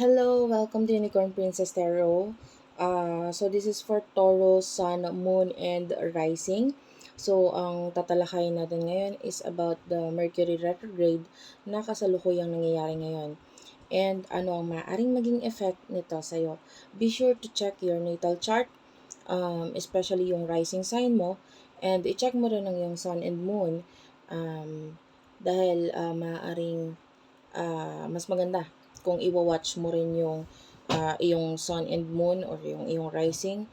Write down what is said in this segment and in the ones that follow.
Hello, welcome to Unicorn Princess Tarot. Uh, so this is for Taurus, Sun, Moon, and Rising. So ang tatalakayin natin ngayon is about the Mercury retrograde na kasalukuyang nangyayari ngayon. And ano ang maaaring maging effect nito sa iyo. Be sure to check your natal chart, um, especially yung rising sign mo, and i-check mo rin ang yung Sun and Moon um, dahil uh, maaaring uh, mas maganda kung iwa-watch mo rin yung uh, iyong sun and moon or yung iyong rising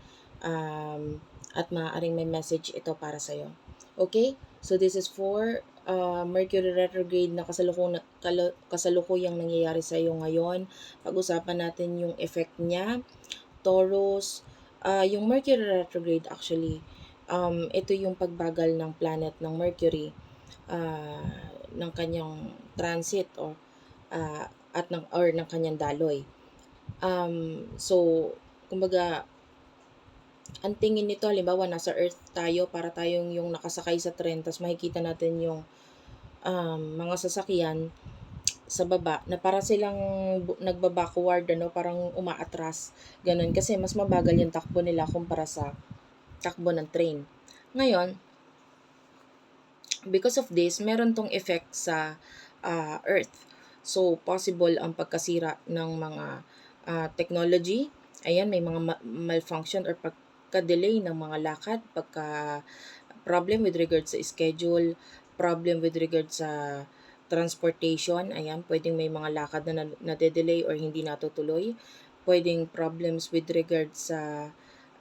um, at maaaring may message ito para sa iyo. Okay? So this is for uh, Mercury retrograde na kasalukuyang, kasalukuyang nangyayari sa iyo ngayon. Pag-usapan natin yung effect niya. Taurus, uh, yung Mercury retrograde actually, um, ito yung pagbagal ng planet ng Mercury uh, ng kanyang transit or uh, at ng or ng kanyang daloy. Um, so, kumbaga, ang tingin nito, halimbawa, nasa Earth tayo, para tayong yung nakasakay sa tren, tapos makikita natin yung um, mga sasakyan sa baba, na para silang nagba-backward, ano, parang umaatras, ganun, kasi mas mabagal yung takbo nila kumpara sa takbo ng train. Ngayon, because of this, meron tong effect sa uh, Earth. So, possible ang pagkasira ng mga uh, technology. Ayan, may mga ma- malfunction or pagka-delay ng mga lakad, pagka problem with regard sa schedule, problem with regard sa transportation. Ayan, pwedeng may mga lakad na nade-delay or hindi natutuloy. Pwedeng problems with regard sa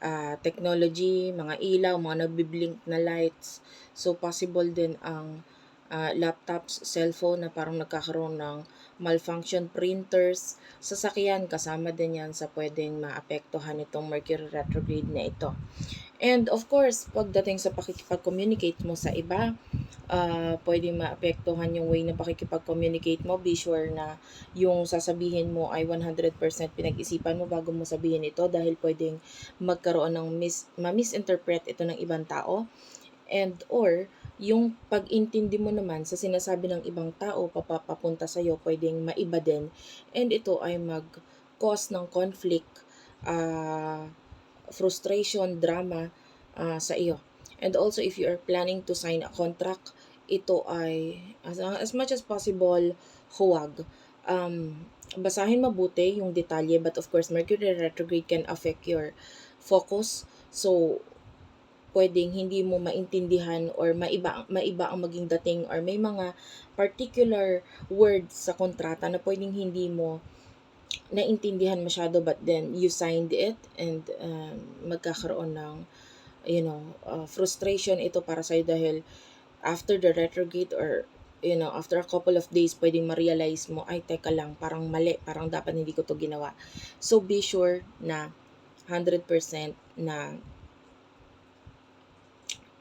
uh, technology, mga ilaw, mga nagbiblink na lights. So, possible din ang uh, laptops, cellphone na parang nagkakaroon ng malfunction printers, sasakyan kasama din yan sa pwedeng maapektuhan itong Mercury retrograde na ito. And of course, pagdating sa pakikipag-communicate mo sa iba, uh, pwedeng maapektuhan yung way na pakikipag-communicate mo. Be sure na yung sasabihin mo ay 100% pinag-isipan mo bago mo sabihin ito dahil pwedeng magkaroon ng mis- ma-misinterpret ito ng ibang tao. And or, yung pag-intindi mo naman sa sinasabi ng ibang tao papapunta sa iyo pwedeng maiba din and ito ay mag-cause ng conflict, uh, frustration, drama uh, sa iyo. And also if you are planning to sign a contract, ito ay as, as much as possible huwag. Um, basahin mabuti yung detalye but of course Mercury retrograde can affect your focus. So pwedeng hindi mo maintindihan or maiba, maiba ang maging dating or may mga particular words sa kontrata na pwedeng hindi mo naintindihan masyado but then you signed it and um, magkakaroon ng you know uh, frustration ito para sa'yo dahil after the retrograde or you know after a couple of days pwedeng ma-realize mo ay teka lang parang mali parang dapat hindi ko to ginawa. So be sure na 100% na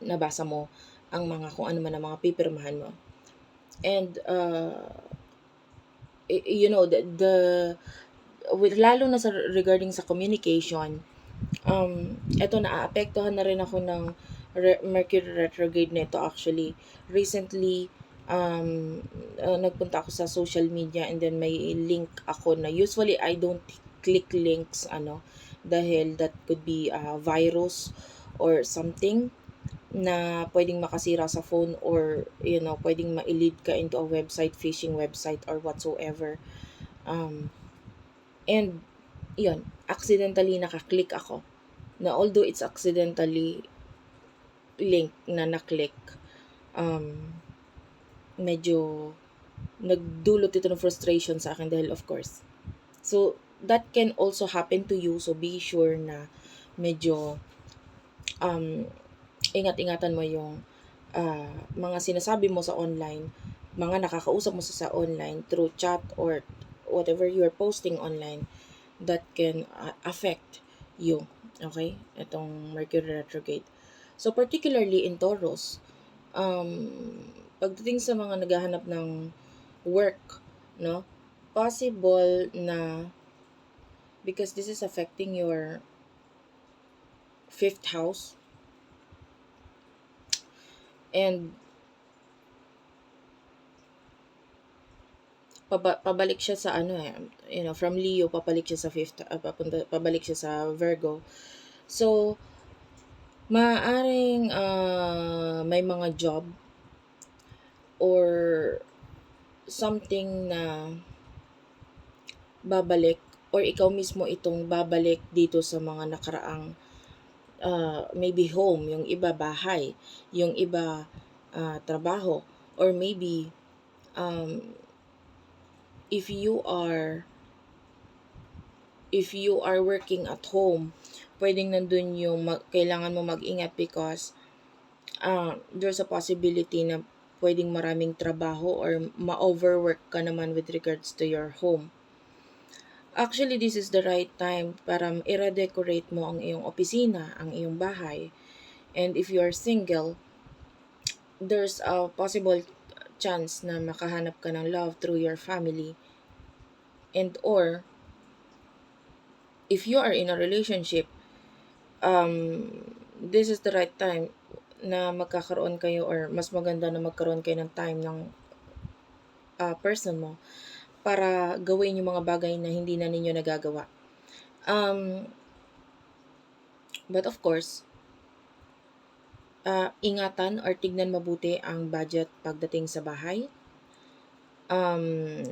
nabasa mo ang mga kung ano man ang mga pipirmahan mo. And uh, you know the, the with, lalo na sa regarding sa communication um eto naaapektuhan na rin ako ng re- Mercury retrograde nito actually recently um uh, nagpunta ako sa social media and then may link ako na usually I don't click links ano dahil that could be a virus or something na pwedeng makasira sa phone or you know pwedeng ma-lead ka into a website phishing website or whatsoever. Um and yun accidentally nakaklik ako. Na although it's accidentally link na naklik um medyo nagdulot ito ng frustration sa akin dahil of course so that can also happen to you so be sure na medyo um ingat-ingatan mo yung uh, mga sinasabi mo sa online, mga nakakausap mo sa, sa online through chat or whatever you're posting online that can uh, affect you. Okay? Itong Mercury retrograde. So, particularly in Taurus, um, pagdating sa mga naghahanap ng work, no, possible na because this is affecting your fifth house, And paba pabalik siya sa ano, eh, you know, from Leo papalik siya sa 5th, ah, papunta pabalik siya sa Virgo. So, maaaring, ah, may mga job or something na babalik or ikaw mismo itong babalik dito sa mga nakaraang, ah, maybe home, yung iba bahay, yung iba, ah, trabaho, or maybe, um, if you are if you are working at home, puwedeng nandun yung mag kailangan mo mag-ingat because, ah, there's a possibility na puwedeng maraming trabaho or ma-overwork ka naman with regards to your home. Actually, this is the right time para i-redecorate mo ang iyong opisina, ang iyong bahay. And if you are single, there's a possible chance na makahanap ka ng love through your family. And or if you are in a relationship, um, this is the right time na magkakaroon kayo or mas maganda na magkaroon kayo ng time ng, ah, person mo para gawin yung mga bagay na hindi na ninyo nagagawa. Um but of course, ah, ingatan or tignan mabuti ang budget pagdating sa bahay. Um,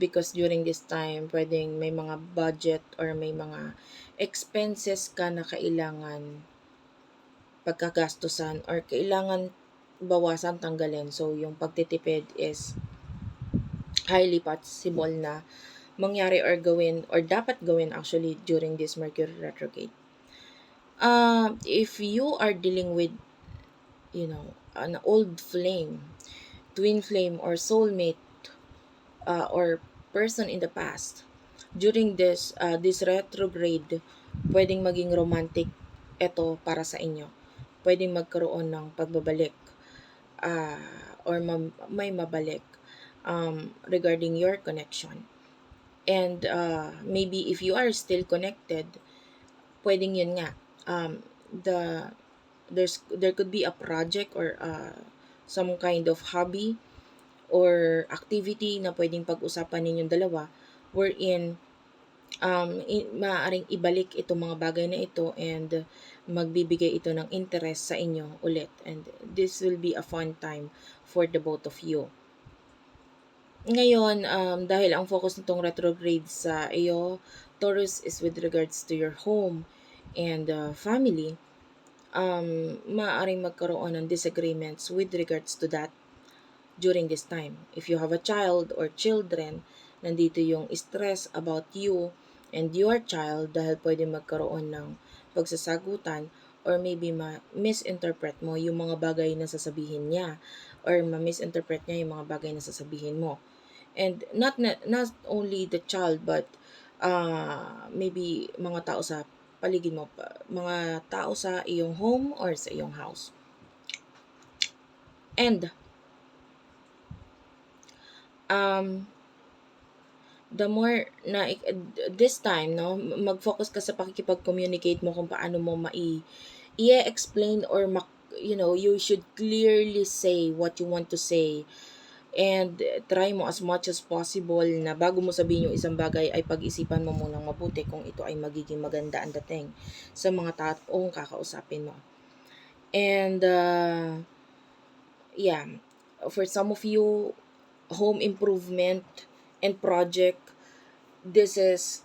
because during this time puwedeng may mga budget or may mga expenses ka na kailangan pagkagastusan or kailangan bawasan, tanggalin. So, yung pagtitipid is highly possible na mangyari or gawin or dapat gawin actually during this Mercury retrograde. Um, if you are dealing with, you know, an old flame, twin flame or soulmate, ah, or person in the past, during this, ah, this retrograde, puwedeng maging romantic eto para sa inyo. Puwedeng magkaroon ng pagbabalik, ah, or mam may mabalik, um, regarding your connection. And, ah, maybe if you are still connected, puwedeng yun nga, um, the there's there could be a project or, ah, some kind of hobby or activity na puwedeng pag-usapan ninyong dalawa wherein, um, i maaaring ibalik itong mga bagay na ito and magbibigay ito ng interest sa inyo ulit and this will be a fun time for the both of you. Ngayon, um, dahil ang focus nitong retrograde sa iyo, Taurus, is with regards to your home and, ah, family, um, maaaring magkaroon ng disagreements with regards to that during this time. If you have a child or children, nandito yung stress about you and your child dahil puwedeng magkaroon ng pagsasagutan or maybe ma-misinterpret mo yung mga bagay na sasabihin niya or ma-misinterpret niya yung mga bagay na sasabihin mo. And not na not only the child but, ah, maybe mga tao sa paligid mo mga tao sa iyong home or sa iyong house. And um, the more na this time 'no, mag-focus ka sa pakikipag-communicate mo kung paano mo mai i-e-explain or mak you know, you should clearly say what you want to say and try mo as much as possible na bago mo sabihin yung isang bagay ay pag-isipan mo munang mabuti kung ito ay magiging maganda ang dating sa mga taong kakausapin mo. And, ah, yeah, for some of you, home improvement and project, this is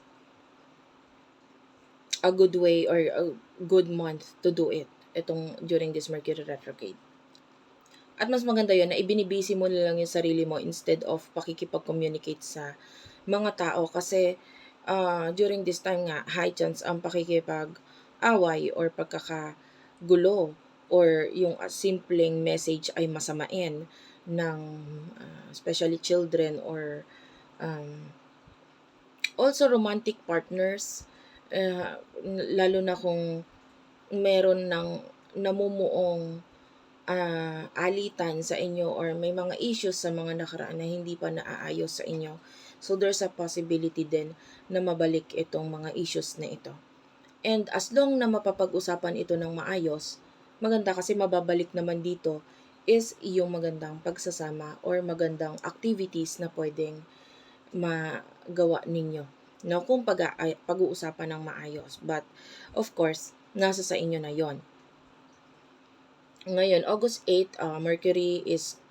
a good way or a good month to do it, itong during this Mercury retrograde. At mas maganda yun na ibinibisi mo na lang yung sarili mo instead of pakikipag-communicate sa mga tao. Kasi, ah, during this time nga high chance ang pakikipag-away or pagkakagulo or yung, ah, simpleng message ay masamain ng, ah, especially children or, um, also romantic partners, ah, lalo na kung meron ng namumuong, ah, alitan sa inyo or may mga issues sa mga nakaraan na hindi pa naaayos sa inyo. So, there's a possibility din na mabalik itong mga issues na ito. And as long na mapapag-usapan ito ng maayos, maganda kasi mababalik naman dito is yung magandang pagsasama or magandang activities na puwedeng, magawa ninyo. No, kung pag pag-uusapan ng maayos. But, of course, nasa sa inyo na yon. Ngayon, August 8, uh, Mercury is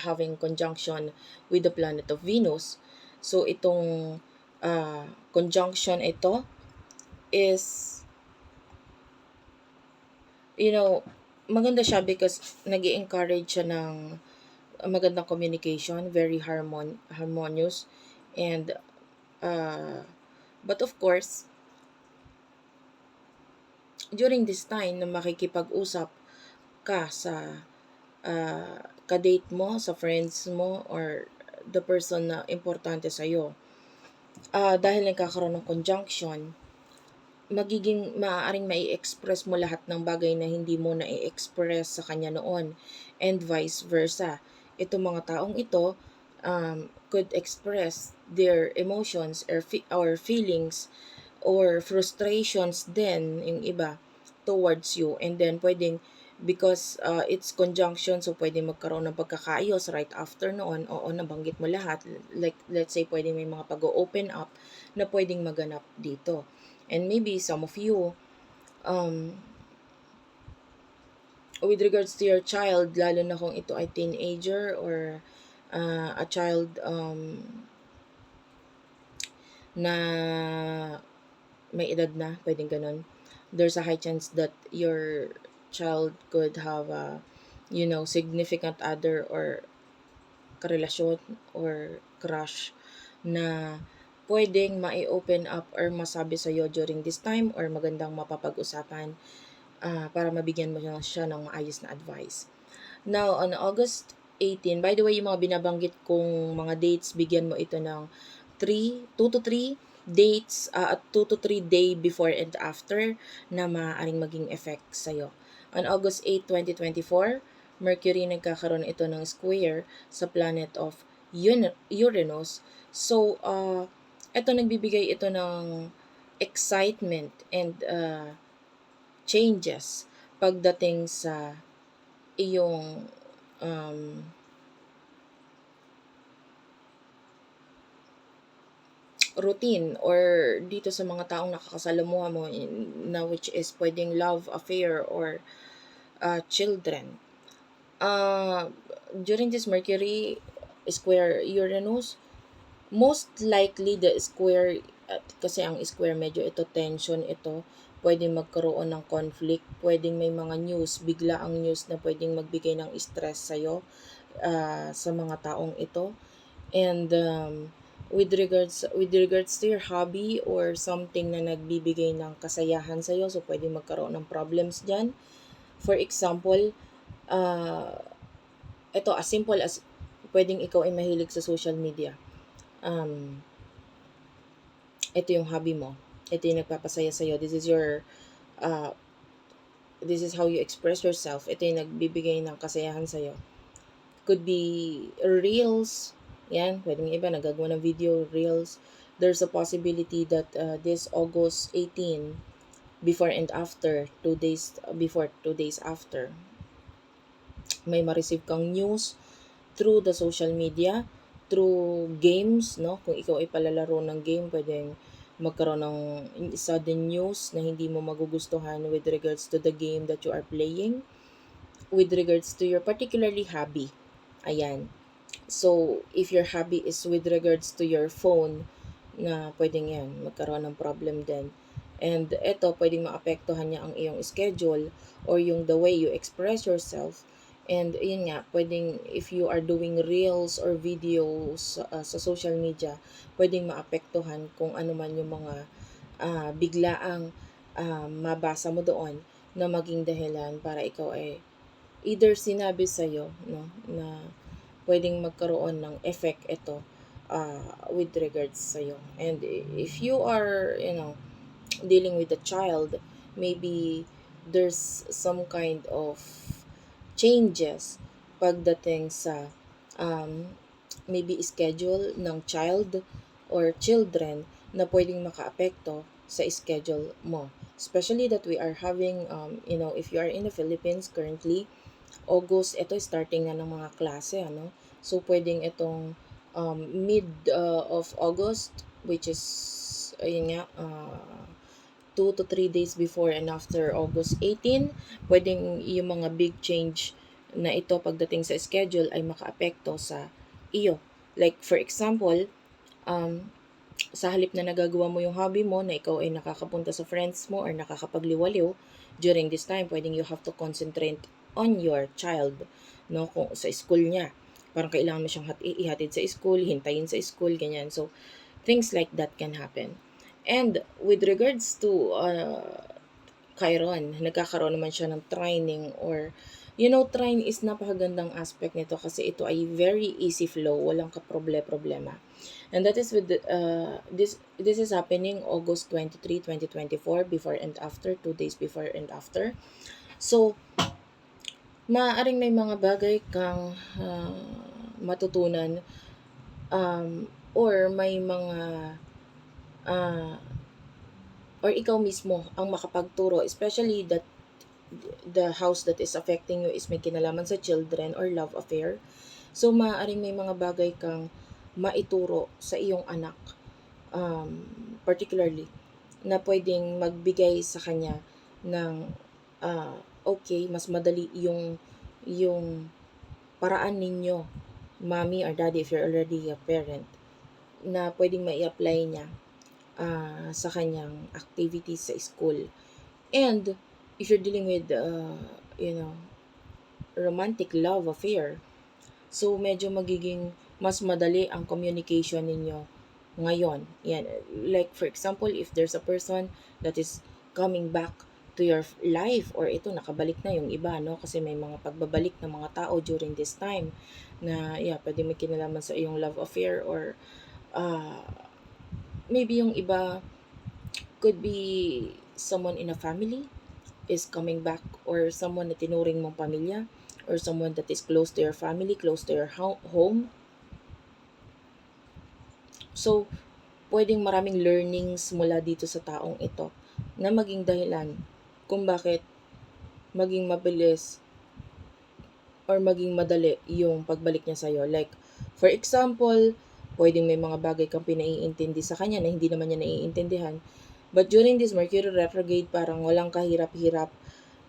having conjunction with the planet of Venus. So, itong uh, conjunction ito is you know, maganda siya because nag encourage siya ng magandang communication, very harmon harmonious, and uh, but of course, during this time na makikipag-usap ka sa uh, ka-date mo, sa friends mo, or the person na importante sa'yo, uh, dahil nagkakaroon ng conjunction, magiging maaaring mai-express mo lahat ng bagay na hindi mo na i-express sa kanya noon and vice versa. Ito mga taong ito um, could express their emotions or, fi- or feelings or frustrations din yung iba towards you and then pwedeng because uh, it's conjunction so pwede magkaroon ng pagkakaayos right after noon oo nabanggit mo lahat like let's say pwedeng may mga pag-open up na pwedeng maganap dito. And maybe some of you um with regards to your child lalo na kung ito ay teenager or uh, a child um na may edad na pwedeng ganun there's a high chance that your child could have a you know significant other or karelasyon or crush na pwedeng mai-open up or masabi sa iyo during this time or magandang mapapag-usapan uh, para mabigyan mo siya ng maayos na advice. Now, on August 18, by the way, yung mga binabanggit kong mga dates, bigyan mo ito ng 3, 2 to 3 dates uh, at 2 to 3 day before and after na maaaring maging effect sa'yo. On August 8, 2024, Mercury nagkakaroon ito ng square sa planet of Uranus. So, uh, ito nagbibigay ito ng excitement and uh, changes pagdating sa iyong um, routine or dito sa mga taong nakakasalamuha mo na which is pwedeng love affair or uh, children. Uh, during this Mercury square Uranus, most likely the square at kasi ang square medyo ito tension ito pwedeng magkaroon ng conflict pwedeng may mga news bigla ang news na pwedeng magbigay ng stress sa iyo uh, sa mga taong ito and um, with regards with regards to your hobby or something na nagbibigay ng kasayahan sa iyo so pwedeng magkaroon ng problems diyan for example uh, ito as simple as pwedeng ikaw ay mahilig sa social media um, ito yung hobby mo. Ito yung nagpapasaya sa'yo. This is your, uh, this is how you express yourself. Ito yung nagbibigay ng kasayahan sa'yo. Could be reels. Yan, pwedeng iba nagagawa ng video, reels. There's a possibility that uh, this August 18, before and after, two days before, two days after, may ma-receive kang news through the social media through games, no? Kung ikaw ay palalaro ng game, pwedeng magkaroon ng sudden news na hindi mo magugustuhan with regards to the game that you are playing, with regards to your particularly hobby. Ayan. So, if your hobby is with regards to your phone, na pwedeng yan, magkaroon ng problem din. And ito, pwedeng maapektuhan niya ang iyong schedule or yung the way you express yourself And yun nga, pwedeng if you are doing reels or videos uh, sa social media, pwedeng maapektuhan kung ano man yung mga uh, biglaang uh, mabasa mo doon na maging dahilan para ikaw ay either sinabi sa iyo no na pwedeng magkaroon ng effect ito uh, with regards sa iyo. And if you are, you know, dealing with a child, maybe there's some kind of changes pagdating sa um, maybe schedule ng child or children na pwedeng makaapekto sa schedule mo. Especially that we are having, um, you know, if you are in the Philippines currently, August, ito starting na ng mga klase, ano? So, pwedeng itong um, mid uh, of August, which is, ayun nga, uh, 2 to 3 days before and after August 18, pwedeng yung mga big change na ito pagdating sa schedule ay makaapekto sa iyo. Like for example, um, sa halip na nagagawa mo yung hobby mo na ikaw ay nakakapunta sa friends mo or nakakapagliwaliw, during this time, pwedeng you have to concentrate on your child, no, kung sa school niya. Parang kailangan mo siyang hat- ihatid sa school, hintayin sa school, ganyan. So, things like that can happen. And with regards to uh, Chiron, nagkakaroon naman siya ng training or you know, trine is napakagandang aspect nito kasi ito ay very easy flow, walang kaproble-problema. And that is with the, uh, this this is happening August 23, 2024 before and after, two days before and after. So, maaaring may mga bagay kang uh, matutunan um, or may mga uh, or ikaw mismo ang makapagturo especially that the house that is affecting you is may kinalaman sa children or love affair. So, maaaring may mga bagay kang maituro sa iyong anak, um, particularly, na pwedeng magbigay sa kanya ng, uh, okay, mas madali yung, yung paraan ninyo, mommy or daddy, if you're already a parent, na pwedeng mai-apply niya uh, sa kanyang activities sa school. And, if you're dealing with, uh, you know, romantic love affair, so medyo magiging mas madali ang communication ninyo ngayon. Yan. Like, for example, if there's a person that is coming back to your life or ito nakabalik na yung iba no kasi may mga pagbabalik ng mga tao during this time na yeah pwede may kinalaman sa iyong love affair or uh, maybe yung iba could be someone in a family is coming back or someone na tinuring mong pamilya or someone that is close to your family, close to your home. So, pwedeng maraming learnings mula dito sa taong ito na maging dahilan kung bakit maging mabilis or maging madali yung pagbalik niya sa'yo. Like, for example, pwedeng may mga bagay kang pinaiintindi sa kanya na hindi naman niya naiintindihan But during this Mercury retrograde, parang walang kahirap-hirap.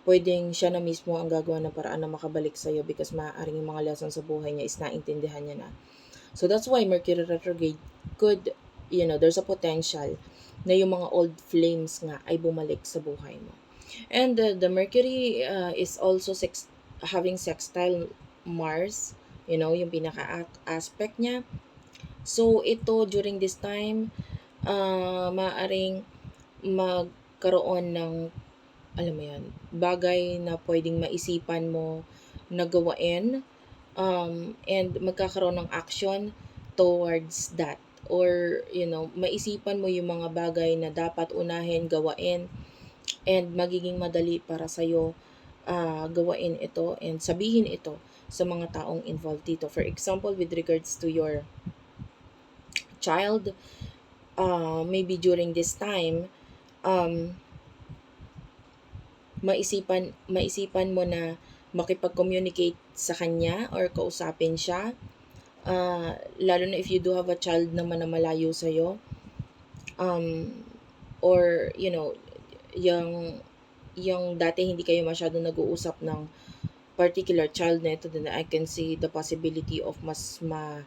Pwedeng siya na mismo ang gagawa ng paraan na makabalik sa'yo because maaaring yung mga lesson sa buhay niya is naintindihan niya na. So that's why Mercury retrograde could, you know, there's a potential na yung mga old flames nga ay bumalik sa buhay mo. And uh, the Mercury uh, is also sex having sextile Mars, you know, yung pinaka-aspect niya. So ito during this time, uh, maaring magkaroon ng, alam mo yan, bagay na pwedeng maisipan mo na gawain um, and magkakaroon ng action towards that or you know maisipan mo yung mga bagay na dapat unahin gawain and magiging madali para sa iyo uh, gawain ito and sabihin ito sa mga taong involved dito for example with regards to your child uh, maybe during this time um, maisipan, maisipan mo na makipag-communicate sa kanya or kausapin siya. Uh, lalo na if you do have a child naman na malayo sa'yo. Um, or, you know, yung, yung dati hindi kayo masyado nag-uusap ng particular child na ito, then I can see the possibility of mas ma,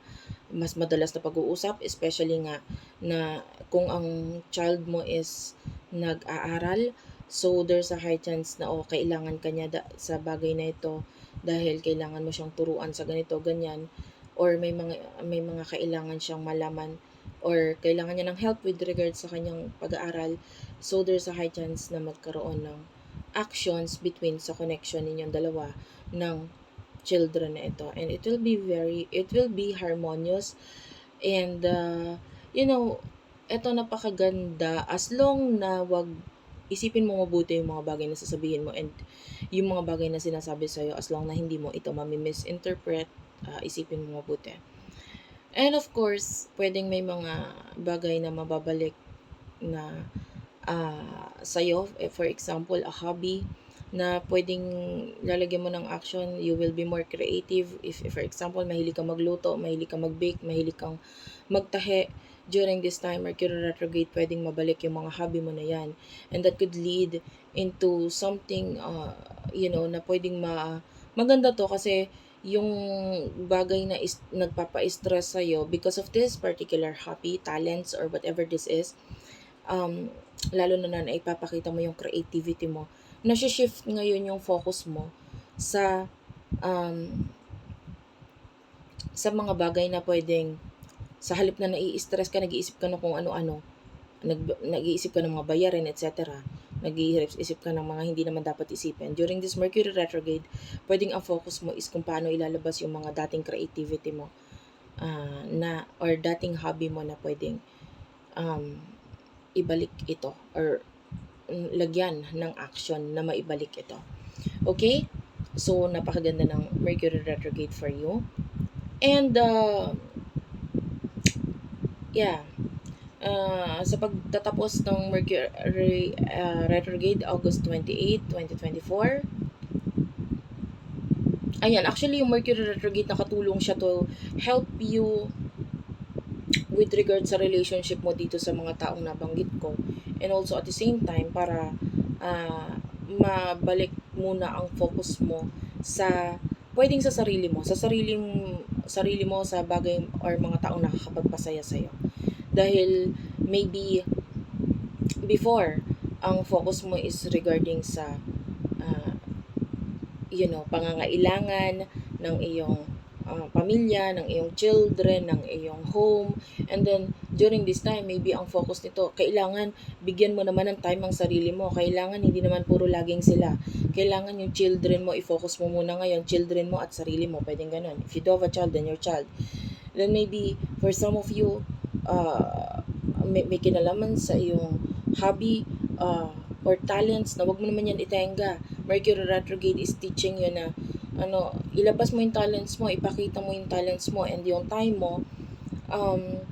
mas madalas na pag-uusap, especially nga na kung ang child mo is nag-aaral. So, there's a high chance na oh, kailangan kanya da- sa bagay na ito dahil kailangan mo siyang turuan sa ganito, ganyan. Or may mga, may mga kailangan siyang malaman or kailangan niya ng help with regards sa kanyang pag-aaral. So, there's a high chance na magkaroon ng actions between sa connection ninyong dalawa ng children na ito. And it will be very, it will be harmonious and, uh, you know, eto napakaganda as long na wag isipin mo mabuti yung mga bagay na sasabihin mo and yung mga bagay na sinasabi sa'yo as long na hindi mo ito mami-misinterpret, uh, isipin mo mabuti. And of course, pwedeng may mga bagay na mababalik na uh, sa'yo. Eh, for example, a hobby na pwedeng lalagyan mo ng action, you will be more creative. If, if for example, mahilig kang magluto, mahilig kang mag-bake, mahilig kang magtahe, during this time, Mercury retrograde, pwedeng mabalik yung mga hobby mo na yan. And that could lead into something, uh, you know, na pwedeng ma... Maganda to kasi yung bagay na is, nagpapa-stress sa'yo because of this particular hobby, talents, or whatever this is, um, lalo na na ipapakita mo yung creativity mo, nasi-shift ngayon yung focus mo sa um, sa mga bagay na pwedeng sa halip na nai-stress ka, nag-iisip ka na kung ano-ano, nag, nag-iisip ka ng mga bayarin, etc. Nag-iisip ka ng mga hindi naman dapat isipin. During this Mercury retrograde, pwedeng ang focus mo is kung paano ilalabas yung mga dating creativity mo uh, na or dating hobby mo na pwedeng um, ibalik ito or mm, lagyan ng action na maibalik ito. Okay? So, napakaganda ng Mercury retrograde for you. And, uh, yeah, uh, sa pagtatapos ng Mercury uh, retrograde, August 28, 2024, ayan, actually yung Mercury retrograde nakatulong siya to help you with regard sa relationship mo dito sa mga taong nabanggit ko. And also at the same time, para uh, mabalik muna ang focus mo sa pwedeng sa sarili mo, sa sariling sarili mo sa bagay or mga taong nakakapagpasaya sa iyo. Dahil maybe before ang focus mo is regarding sa uh, you know, pangangailangan ng iyong uh, pamilya, ng iyong children, ng iyong home. And then, during this time, maybe ang focus nito, kailangan bigyan mo naman ng time ang sarili mo. Kailangan hindi naman puro laging sila. Kailangan yung children mo, i-focus mo muna ngayon, children mo at sarili mo. Pwedeng ganun. If you do have a child, then your child. Then maybe, for some of you, uh, may, may kinalaman sa iyong hobby, uh, or talents na wag mo naman yan itenga. Mercury retrograde is teaching you na ano, ilabas mo yung talents mo, ipakita mo yung talents mo, and yung time mo, um,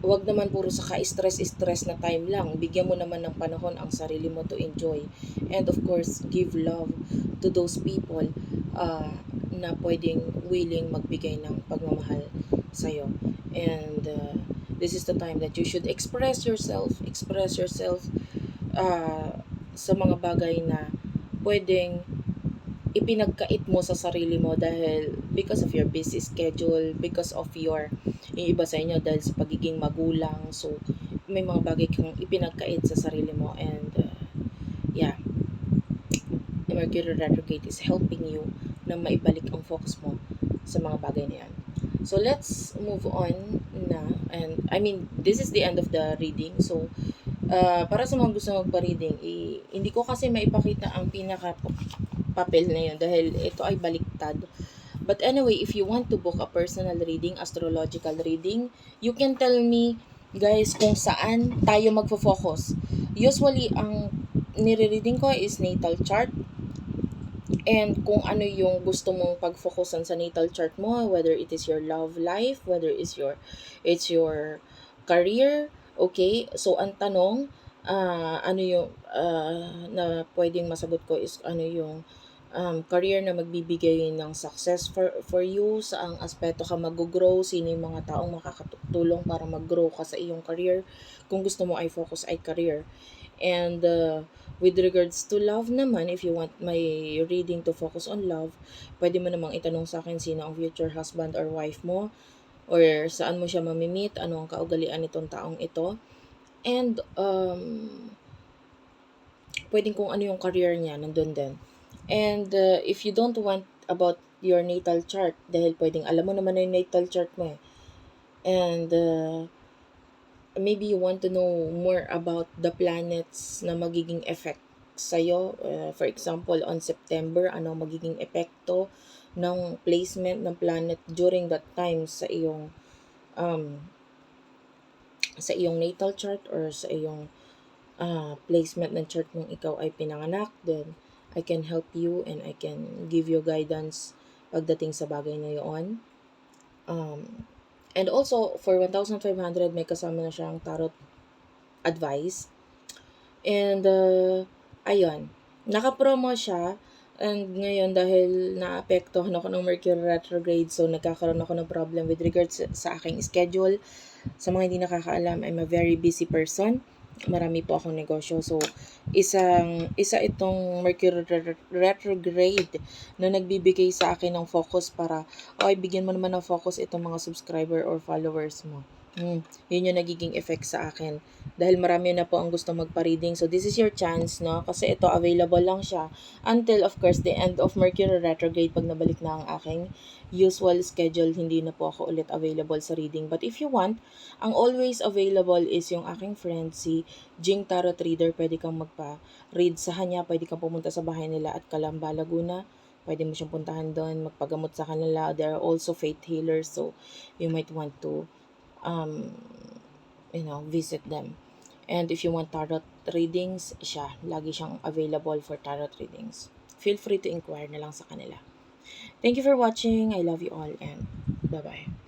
wag naman puro sa ka-stress-stress na time lang. Bigyan mo naman ng panahon ang sarili mo to enjoy. And of course, give love to those people uh, na pwedeng willing magbigay ng pagmamahal sa'yo. And uh, this is the time that you should express yourself, express yourself uh, sa mga bagay na pwedeng ipinagkait mo sa sarili mo dahil because of your busy schedule, because of your, yung iba sa inyo dahil sa pagiging magulang. So, may mga bagay kang ipinagkait sa sarili mo and uh, yeah, Mercury retrograde is helping you na maibalik ang focus mo sa mga bagay na yan. So, let's move on na. And, I mean, this is the end of the reading. So, uh, para sa mga gusto magpa-reading, eh, hindi ko kasi maipakita ang pinaka papel na yun dahil ito ay baliktad. But anyway, if you want to book a personal reading, astrological reading, you can tell me, guys, kung saan tayo magfo-focus. Usually, ang nire-reading ko is natal chart. And kung ano yung gusto mong pag-focusan sa natal chart mo, whether it is your love life, whether it's your, it's your career, okay? So, ang tanong, uh, ano yung uh, na pwedeng masagot ko is ano yung um, career na magbibigay ng success for, for you, sa ang aspeto ka mag-grow, sino yung mga taong makakatulong para mag-grow ka sa iyong career. Kung gusto mo ay focus ay career. And uh, with regards to love naman, if you want my reading to focus on love, pwede mo namang itanong sa akin sino ang future husband or wife mo, or saan mo siya mamimit, ano ang kaugalian nitong taong ito. And, um, pwedeng kung ano yung career niya, nandun din. And uh, if you don't want about your natal chart, dahil pwedeng alam mo naman na yung natal chart mo eh. And uh, maybe you want to know more about the planets na magiging effect sa'yo. Uh, for example, on September, ano magiging epekto ng placement ng planet during that time sa iyong um, sa iyong natal chart or sa iyong uh, placement ng chart nung ikaw ay pinanganak, then I can help you and I can give you guidance pagdating sa bagay na yon. Um, and also, for 1,500, may kasama na siyang tarot advice. And, uh, ayun. Naka-promo siya and ngayon dahil naapektuhan ako ng Mercury retrograde so nagkakaroon ako ng problem with regards sa, aking schedule. Sa mga hindi nakakaalam, I'm a very busy person. Marami po akong negosyo. So, isang isa itong Mercury re- retrograde na nagbibigay sa akin ng focus para, okay, bigyan mo naman ng focus itong mga subscriber or followers mo. Hmm, yun yung nagiging effect sa akin. Dahil marami na po ang gusto magpa-reading. So, this is your chance, no? Kasi ito, available lang siya until, of course, the end of Mercury retrograde pag nabalik na ang aking usual schedule. Hindi na po ako ulit available sa reading. But if you want, ang always available is yung aking friend, si Jing Tarot Reader. Pwede kang magpa-read sa kanya. Pwede kang pumunta sa bahay nila at Calamba, Laguna. Pwede mo siyang puntahan doon, magpagamot sa kanila. There are also faith healers, so you might want to um, you know, visit them. And if you want tarot readings, siya, lagi siyang available for tarot readings. Feel free to inquire na lang sa kanila. Thank you for watching. I love you all and bye-bye.